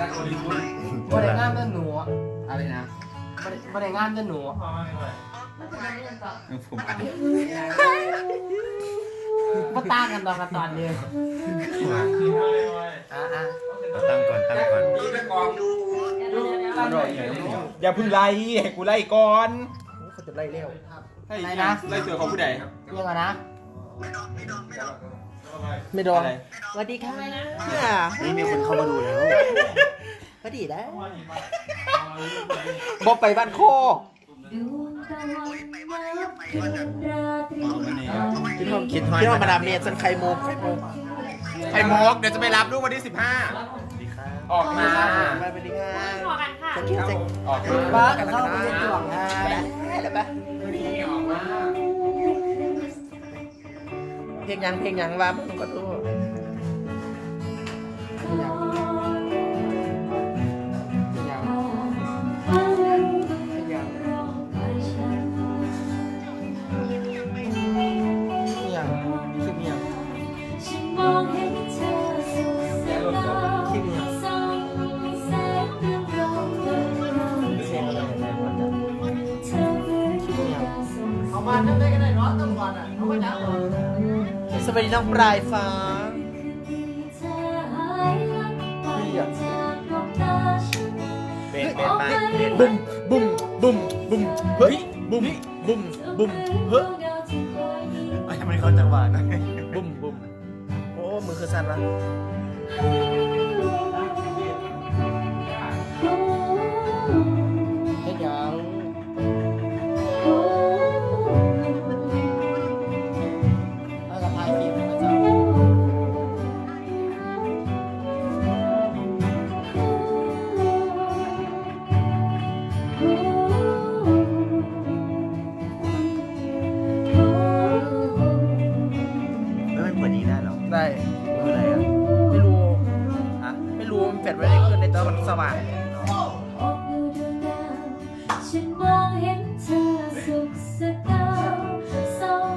รักโอลิมปิกบริงานเป็นหนูอะอะไรนะบริงานเป็นหนูอะผมอ่านก็ต่างกันตอนกันตอนเดียวอะอะตั้งก่อนตั้งก่อนองดูอร่อยอยู่อย่าเพึ่งไล่ให้กูไล่ก่อนเขาจะไล่เร็วไหนนะไล่เสือของผู้ใดยังไงนะ ไม่ดองไม่ดอง โดนอะไรสวัสดีค่ะนี่มีคนเข้ามาดูแล้วก็ดีแล้วบอกไปบ้านโคกคิดว่าคิดพี่ว่ามาดามเมียสันไข่มุกไข่มุกไข่มกเดี๋ยวจะไปรับลูกวันที่15ออกมามาเป็นดีค่ะพอกันค่ะจะคิดจะออกมาบ้ากันเข้าไปเล่นจ่วงได้แล้วปะ เพลงยังเพลงยังว่ามึงก็รู้เพลงยังเพลงยังเพลงยังเพลงยังคือเพลงยัง ฉันมองเห็นเธอสุขสายตา คิดยัง ส่องแสงเรืองรองเดินเรา เพลงอะไรอะไรวะ เธอเหมือนดวงดาวส่องแส เอา ง มาทำได้กันได้เนาะต้องก่อนอ่ะเอามาจับส วัสดีน้องปลายฟ้าเบนเบนไปเป็นบุ้มบุ้มบุ้มบุ้มเฮ้ยบุ้มบุ้มบุ้มเฮ้ยเหมือนดวงดาวที่คอยยิ้มทำไมเขาจังหวะนะบุ้มบุ้มโอ้มือคือสั่นละ สว่างออกดูดวงดาวฉันมองเห็นเธอสุขสดาวส่อง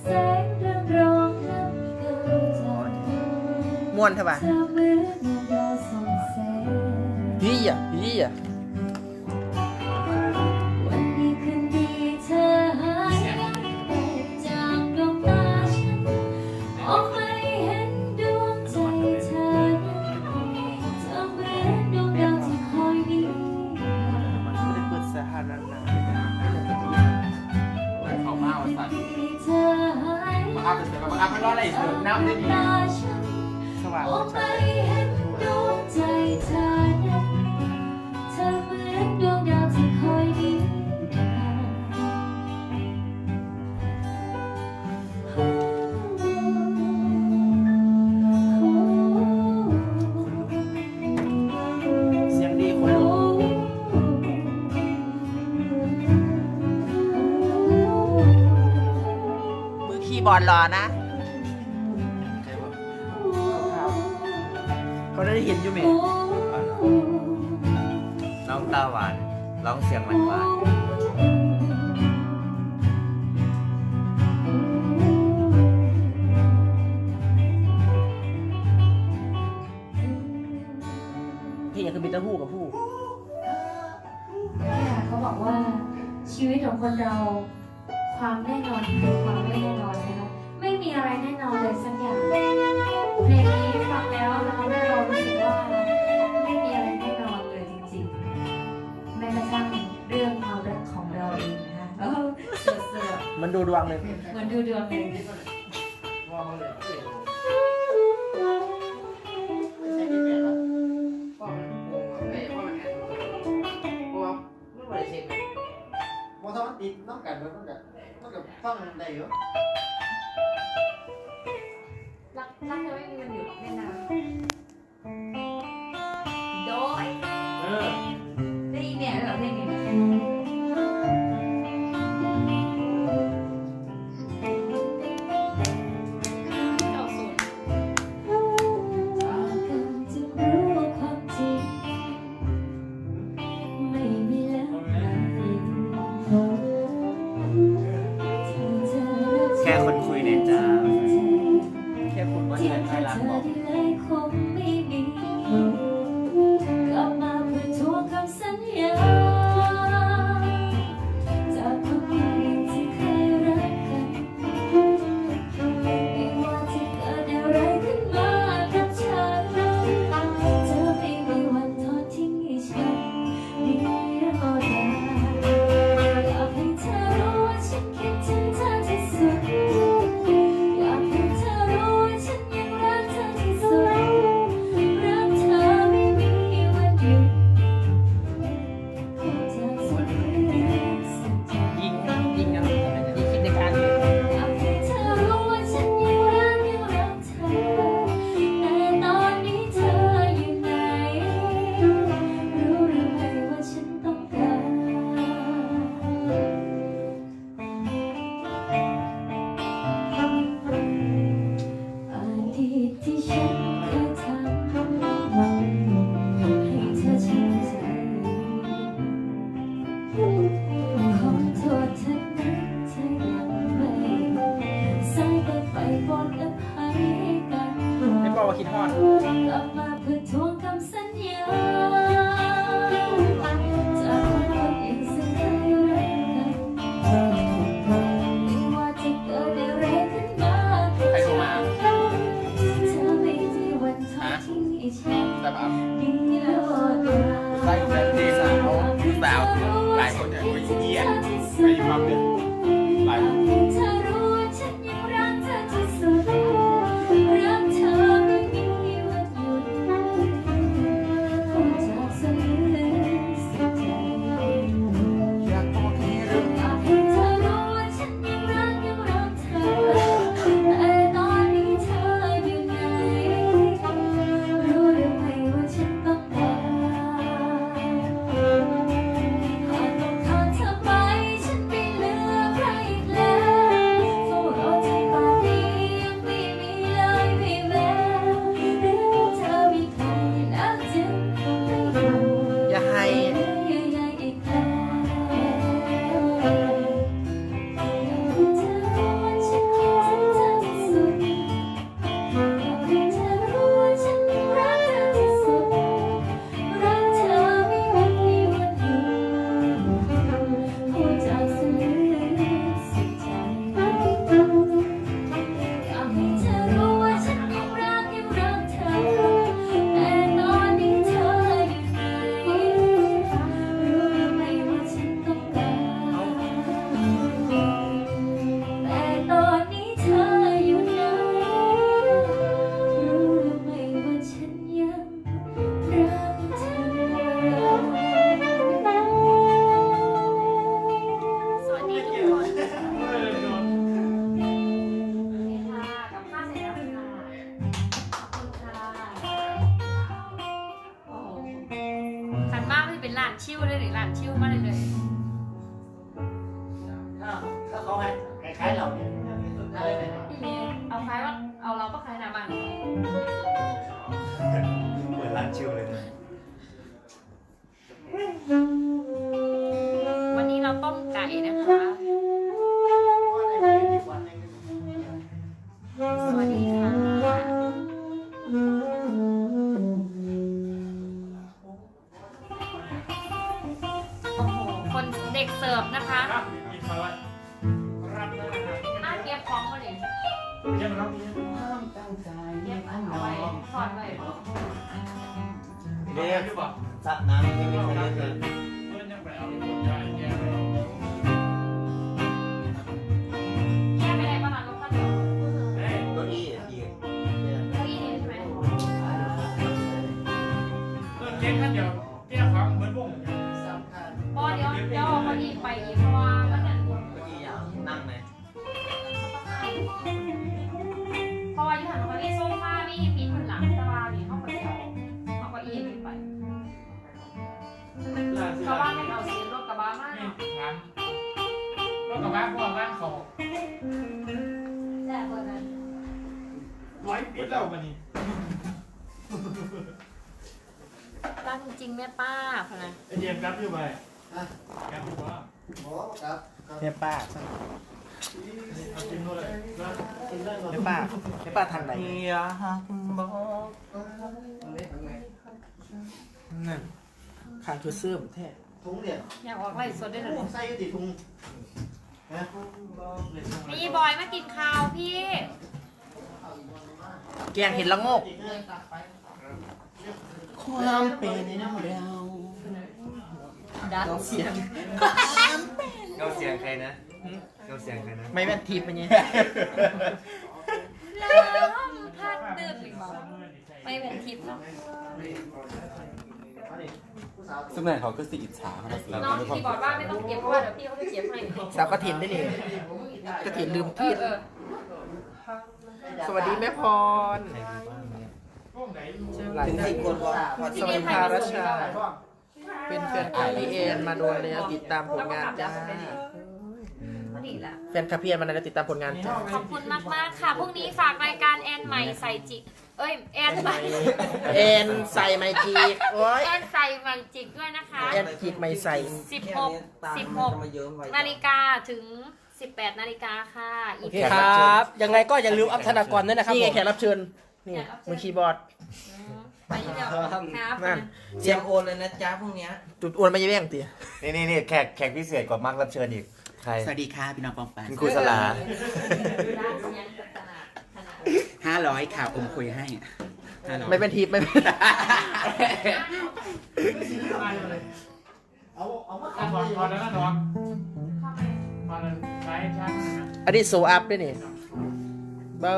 แสงเรืองรองน้ำเกินจากม่วนใช่ปะายมาอัพเป็นมาอัพไม่รอดอะไรเสริมน้ำได้ดีตาฉันสว่างเห็นดวงใจเธอ อคีย์บอร์ดรอนะเขาได้เห็นอยู่ไหมน้องตาหวาน ร้องเสียงหวานหวานพี่อยากคือบิตาฮู้กับผู้เนี่ยเขาบอกว่าชีวิตของคนเรา งเลยเหมือนดูดวงเลยมอเตอร์ติดน้องกันมันก็มันก็ฟังได้อยู่รัก ไก่นะคะ แก้ฟังเหมือนวงพอเดี๋ยวเดี๋ยวเอาเก้าอี้ไปอีกเพราะว่ามันนั่นเก้าอี้อะนั่งไหมเพราะว่าอยู่หันมามีโซฟามีปีนบนหลังตารางนี่ห้องคนเดียวเอาก้าอี้นี่ไปเพราะว่าไม่เอาซีนรถกระบะมากนี่ถามรถกระบะพ่อบ้านเขาแต่เบอร์นั้นร้อยปีแล้ววันนี้ ตั้งจริงแม่ป้าพนะไอเดียมกลับอยู่ไปกลับอยู่ว่าเนี่ยป้าเอากินนู่นเลยแล้วเนี่ยป้าเนี่ยป้าทางไหนอยากบอกนั่นขาดคือเสื้อมแท้ถุงเนี่ยอยากออกไล่สดได้เลยใส่อยู่ติถุงนะพี่บอยมากินข้าวพี่ แกงเห็ดละโงก ความเป็นเราดังเสียงเกาเสียงใครนะเกาเสียงใครนะ ไม่แม่นทิพย์เป็นไงลมพัดดืดหรือเปล่าไม่เป็นทิพย์เนาะซึ่งนั่นเขาคือสิอิจฉาเขาสิน้องที่บอกว่าไม่ต้องเก็บเพราะว่าเดี๋ยวพี่เขาจะเก็บให้สาวกระถินได้เลยกระถินลืมเอทิอพย์เออ สวัสดีแม่พรพวกไหน ถึงสิบคนก็พอสวัสดีค่ะรัชชา เป็นแฟนคลับพี่เอ็นมาโดนแล้วติดตามผลงานจ้าก็ดีละแฟนคลับพี่เอ็นมานานแล้วติดตามผลงานจ้าขอบคุณมากมาก ๆ ค่ะ พรุ่งนี้ฝากรายการแอนใหม่ใส่จิก เอ้ยแอนใหม่เอ็นใส่ไมค์จีกโอ้ยแอนใส่ใหม่จิกด้วยนะคะแอนจีกไม่ใส่ 16 16นาฬิกาถึง 18 นาฬิกาค่ะโออีกเคครับ ยังไงก็อย่าลืมอัพธนากรด้วยนะครับนี่ไงผมแขกรับเชิญนี่มือคีย์บอร์ด ไปเดี๋ยวครับนั่น เสียงโอนเลยนะจ๊ะพรุ่งนี้จุดอ้วนไม่แย่งตีนี่นี่นี่แขกแขกพิเศษกว่ามากรับเชิญอีก ใคร สวัสดีค่ะ พี่น้องปองแปงคุณครูสลาด้านเสียงกับขนาดขนาดห้าร้อยค่ะผมคุยให้ห้าร้อยไม่เป็นทิพย์ไม่เป็นเเอาเอามาตอนทำก่อนเลยก่อนแล้วนะน้องตอนนั้นใช้ช่างนะ อันนี้โซอัพด้วยนี่เบา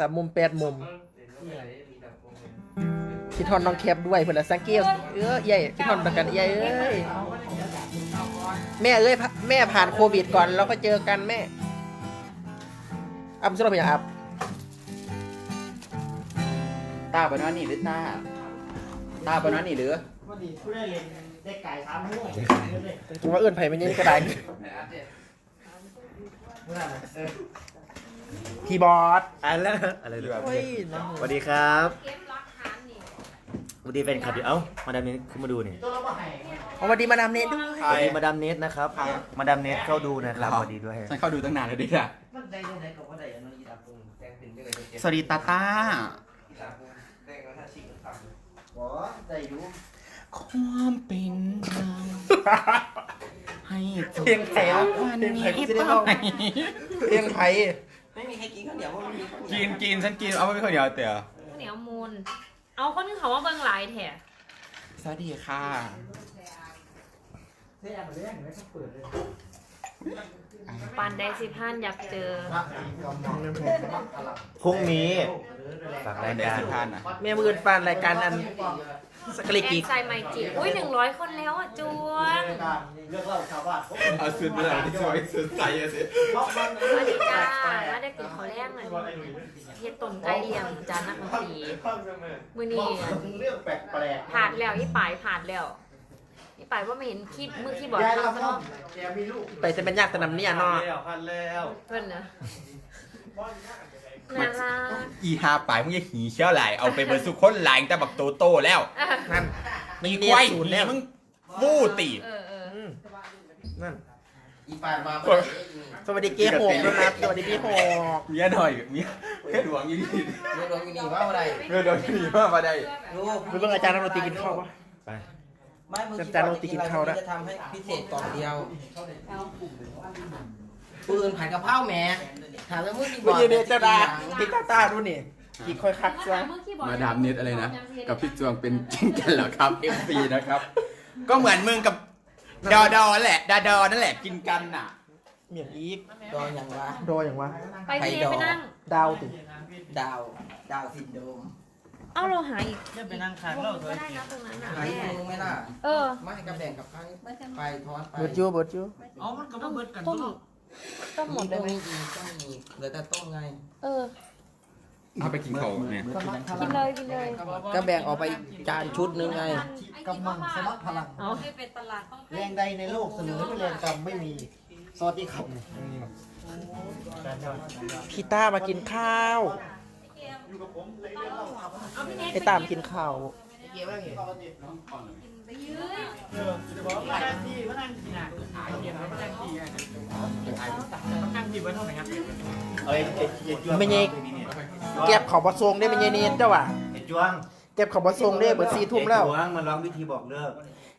สามมุมแปดมุมพี่ทอนน้องแคปด้วยเพื่อนละสังเกตเออใหญ่พี่ทอนประกันใหญ่เอ้ยแม่เอ้ยพะแม่ผ่านโควิดก่อนแล้วก็เจอกันแม่อัพสุดเราเป็นอย่างอัพตาบนนั้นนี่หรือตาตาบนนั้นนี่หรือพอดีผู้ได้เรียนได้ไก่สามหัวเลยกินว่าเอื้อนไผ่ไม่ยังก็ได้ พี่บอสอะไรอะไรด้วยโอ้ยน้องสวัสดีครับสวัสดีเป็นขับเอ้ามาดามเนทขึ้นมาดูนี่ตัวเราไม่ให้เอามาดีมาดามเนทด้วยสวัสดีมาดามเนทนะครับ มาดามเนทเข้าดูนะครับสวัสดีด้วยฉันเข้าดูตั้งนานแล้วดิค่ะมันได้ยังไงกับว่าได้ยังไงกีฬาปุงแดงเป็นยังไงสวัสดีตาตากีฬาปุงแดงก็ถ้าชิงต่ำบ่ได้อยู่ความเป็นเราให้จบเพียงแถววันเพียงนี้ไผ่ไปที่ได้ลองเพียงไผ่ ไม่มีใครกินข้าวเหนียวเพราะมันมีข้าวเหนีกิยวนกินฉันกินเอาไม่เป็นคนเดียวเตี๋ยข้าวเหนียวมูล เอาคนนึงเขาว่าเบิ่งหลายแถะสวัสดีค่ะ เสียไปเรื่อยไม่ต้องเปิดเลย ปานใดสิพันอยากเจอพระกำลังมักพลังพรุ่งนี้ฝากรารายยกาการรสิบพันอะแม่มือฟันรายการอันสกลิแอกินกไซไมจิอุ้ยหนึ่งร้อยคนแล้วอะจวงเรื่องเล่าชาวบ้านเอาสุดเลยสวยสุดใจอะสิเพราะมันสวัสดีจ้ามาได้กินข้าวแรงอะเฮ็ดต้มไก่เลี้ยงจานนักดนตรีมื้อนี้เรื่องแปลกๆผ่านแล้วอีป่ายผ่านแล้ว อีป่ายว่าไม่เห็นคลิปมือที่บอร์ดยายเราทำซะต้อเนาะงแกมีลูกไปจะเป็นยากแต่นำเนี่ยเนาะพันแล้วเพิ่นนะน่ารักอีฮาปลายมึงจะหีเชี่ยวไหลเอาไปเบอร์สุคนไหลแต่บักโตโตแล้วอะนั่น มีควายหีมึงฟู่ตี เออเอออืมนั่น อีปานมาสวัสดีเกียร์หกด้วยนะสวัสดีพี่หกเมียหน่อยเมียเมียหลวงอยู่ดีเรื่องรองอยู่นี่ว่าอะไรเมียหลวงอยู่ดีมามาได้ ลูกไปเบิ่งอาจารย์นักดนตรีกินข้าวปะไม่มึงจานโรตีกินข้าวนะจะทำให้พิเศษกล่องเดียวปืนผัดกะเพราแหม่ถามแล้วมึงกี่บเมื่ออกี้เนี่ยเจ้าดาพี่ตาตาดูนี่กี่ค่อยคักซะมือคีย์บอร์มาดามเน็ตอะไรนะ กับพี่จวงเป็นจริงกันเหรอครับ FC นะครับ ก็เหมือนมึงกับดอดอแหละ ดาดอนั่นแหละกินกันน่ะเมียงอีกดออย่างวะโดอย่างวะไปพี่เอไปนั่ง ดาวติดาว ดาวซินโดรม เอ้าเราหาอีกไปนั่งค้างเราก็ได้นะตรงนั้นอะหายมึงไหม่ล่ะเออ ไม่กับแบ่งกับใครไปทอนไปเบิดจูเบิดจูเอามันก็มาเบิดกันต้มต้มหมดเลยไหมมีอีกต้องมีอีกเหลือแต่ต้มไงเออ เอาไปกินเขาเนี่ยกินเลยกินเลย ก็แบ่งออกไปจานชุดนึงไง กำลังสมัครพลัง เอาแรงใดในโลกเสนอไม่แรงกรรมไม่มีสวัสดีครับพี่ต้ามากินข้าว ไอ้ตามกินข้าวเกี่ยวอะไรเอ้ยเจ็ดจวงไม่ใช่เก็บเขาบะทรงได้ไม่ใช่เนียนเจ้าว่ะเจ็ดจวงเก็บเขาบะทรงได้เบิดสี่ทุ่มแล้วเจ็ดจวงมาร้องวิธีบอกเลิก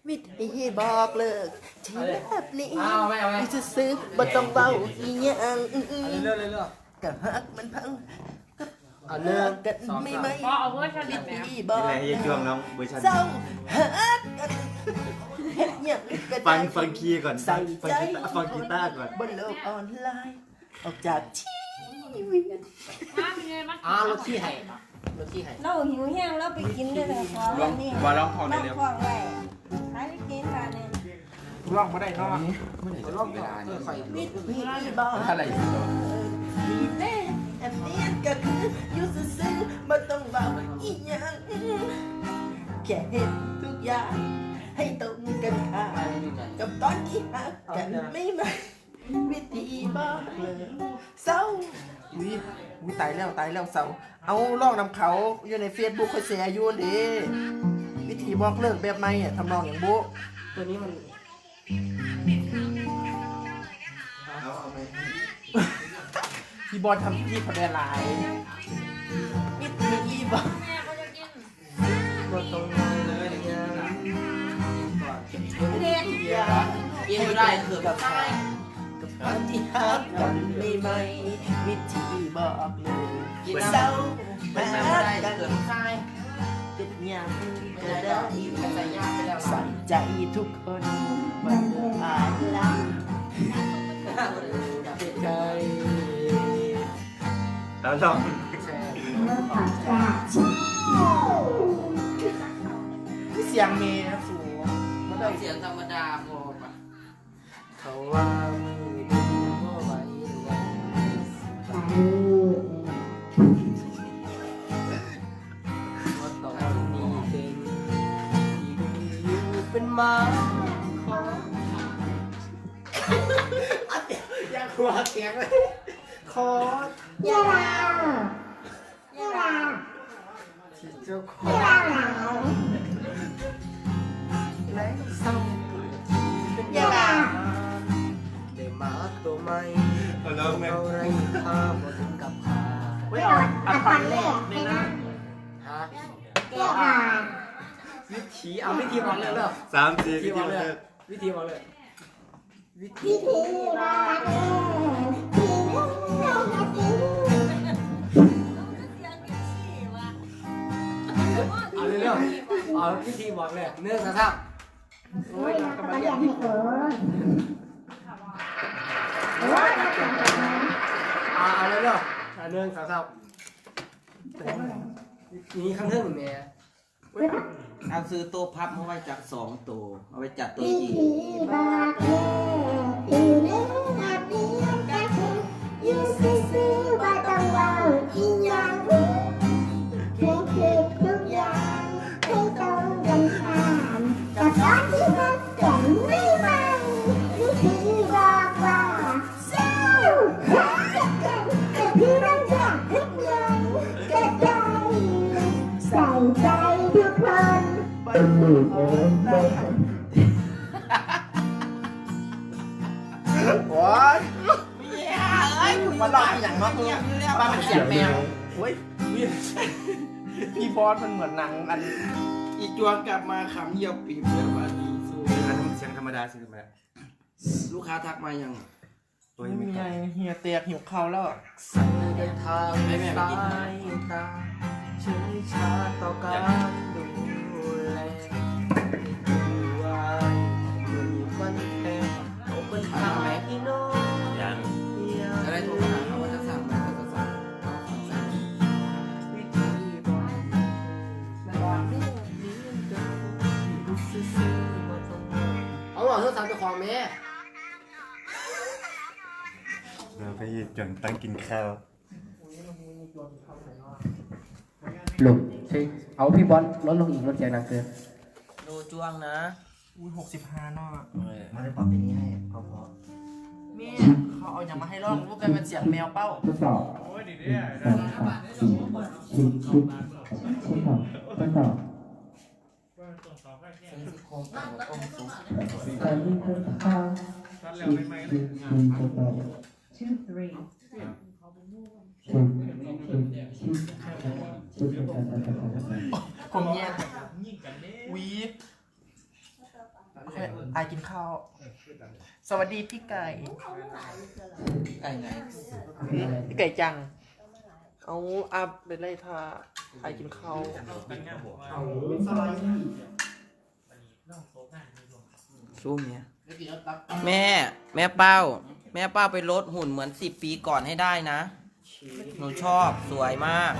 วิธีบอกเลิกที่แบบนี้เอาไม่เอาไม่จะซื้อบ่ต้องเบาอีหยังเรื่อยเรื่อยกะฮักมันพัง ก็เลิกกันไม่ไหมพอเอาเวอร์ชันวิแบบธีบอนี่กแหละเจ็ดจวงร้องเวอร์ชันเศร้าฮักกันเฮ็ดหยังก็ได้ฟังฟังคีย์ก่อน ใส่ฟังใจกีตาร์ฟังกีตาร์ก่อน บนโลกออนไลน์ ออกจากชีวิตมาเป็นไงมาอ้าวรถที่ให้รถที่ให้เราหิวแห้งเราไปกินได้เลยขอลองว่าลองทองได้นั่งเร็วควางไว้ขายไปกินกันเนี่ยร้องมาได้เนาะเมื่อไหร่จะถึงเวลาเนี่ย วิธีบอกอะไรสิโดดีแน่อันนี้ก็คืออยู่ซื่อ แค่เห็นทุกอย่าง ให้ตรงกันค่ะกับตอนที่หักกันไม่ไหมวิธีบอกเลยเศร้าวิวิตายแล้วตายแล้วเศร้าเอาลองนำเขาอยู่ในเฟซบุ๊กคอยเสียอยู่ดิวิธีบอกเลิกแบบไม่อะทำนองอย่างบุตัวนี้มันพี่บอลทำที่พอดีหลายวิธีบอก ตัวตรงเลยเนี่ยเด็กยากินไม่ได้คือแบบกับตอนที่หักกันไม่ไหมวิธีบอกเลยกินน้ำเศร้าเป็นหาไม่ได้กันเกิดใช่กเป็นอย่างก็ได้ใส่ใจทุกคนมันอ่านแล้วใจแล้วลอง เสียงเมย์นะสูงมันได้เสียงธรรมดาพอปะเขาว่ามือดีก็ไหวก็ต้องมีเป็นที่อยู่เป็นหมาขออยากหัวแข็งเลยขออย่าอย่าที่เจ้าของ และเศร้าเป็นยาได้มาตัวใหม่เราไรค่าบ่ถึงกับขาเว้ยเอาอันปันแรกเลยนะฮะวิธีเอาวิธีบอกเลยเหรอสามสี่วิธีบอกเลยวิธีบอกเลยวิธีเอาเร็วๆเอาวิธีบอกเลยเนื้อสะทับ โอ้ยกำลังอยากให้เออเอาเอาเร็วๆเอาเนื้อสะทับนี่ข้างเทิงแม่เอาซื้อโต๊ะพับมาไว้จากสองตัวเอาไว้จัดตัว จีโอ้ยเอ้ยมาหลอกอย่างมากเลยมาเป็นเสียงแมวโอ้ยพี่บอสมันเหมือนหนังอัน อีจวงกลับมาขำเยี่ยวปีบเดียวมาดีสู้เสียงธรรมดาเสียงธรรมดาลูกค้าทักมายังตัวไม่นี้มีไม่ไงต้องเฮียเตียกหิวข้าวแล้วสั่งเดินทางสายตาเฉยชาต่อการดู เอาเป็นทางอีโน่ยังจะได้โทรมาหาเขาว่าจะสั่งไหมจะสั่งเอาสั่งวิธีบอกบอกเรื่องนี้เอๆบ่ต้องเอาบอกเธอสามเจ้าของแม่เราไปจนตั้งกินข้าวลงใช่เอาพี่บอลลดลงอีกลดเสียงดังเกิน โดูจวงนะ อุ้ยหกสิบห้าเนาะมาได้ปรับอย่างนี้ให้เขาพอแม่เขาเอาอย่างมาให้ร้องรู้กันเป็นเสียงแมวเป้าโอ้ยดีเด้อตอนแล้วไม่ไม่เลยผมแย่วีไอายกินข้าว สวัสดีพี่ไก่ไก่ไหนพี่ไก่จัง เอาอัพเป็นไรทาไอายกินข้าวสู้เมียแม่ แม่เป้า แม่เป้าไปลดหุ่นเหมือนสิบปีก่อนให้ได้นะ หนูชอบสวยมาก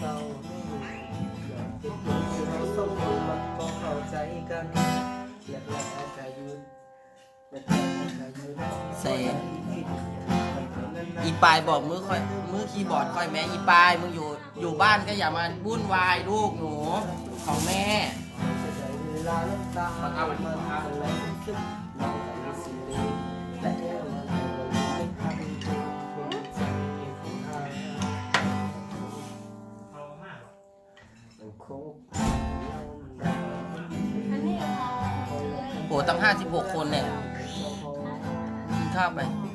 เราใจกัน ยืนเซอีปายบอกมือค่อยมือคีย์บอร์ดค่อยแม่อีปายมึงอยู่อยู่บ้านก็อย่ามาวุ่นวายลูกหนูของแม่เวลาน้ำตามันเอามันมาแรงขึ้นเราไปสิแต่ว่าเราไม่ทำคนใจของเราเขามากโคกโหตั้งห้าสิบหกคนเนี่ยกิน ข้าวไปป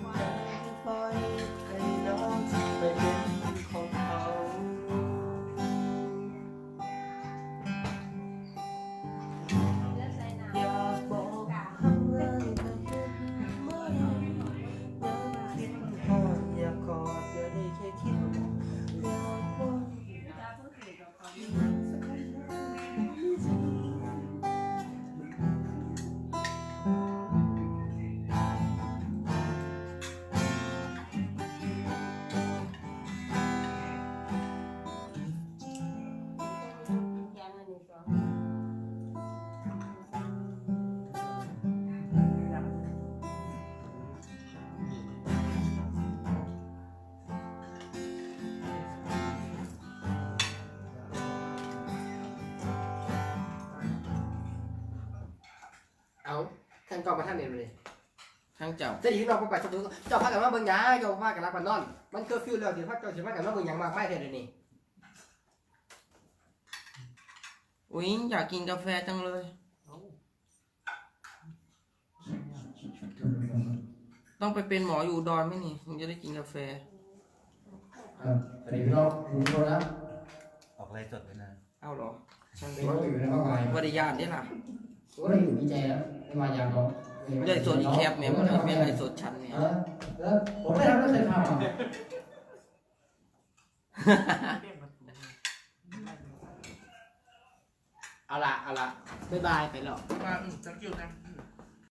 ท่านกองมาท่านเนี่ยเลยทั้งเจ้าจะดีเราไปสักตัวเจ้าพากันมาเบิ่งยาเจ้าพากันรักมันนอน มันคือฟิวแล้วสิพาเจ้าสิพากันมาเบิ่งหยังมากไม่เท่านี้อุ้ยอยากกินกาแฟจังเลย ต้องไปเป็นหมออยู่อุดอนไหมนี่ถึงจะได้กินกาแฟสวัสดีพี่น้องคุณโทษนะออกไลฟ์สดไปนะเอาเหรอช่างได้ว่าอยู่ในห้องไงบริยานได้ล่ะ ว่าได้อยู่วิจัยแล้วไม่มาอย่างน้องได้สดอีแคปเนี่ยมันไม่ได้สดชั้นเนี่ยเออแล้วผมไม่ทำไม่เคยทำเอาละเอาละบ๊ายบายไปหรอกมาอืมจังกิ้วกัน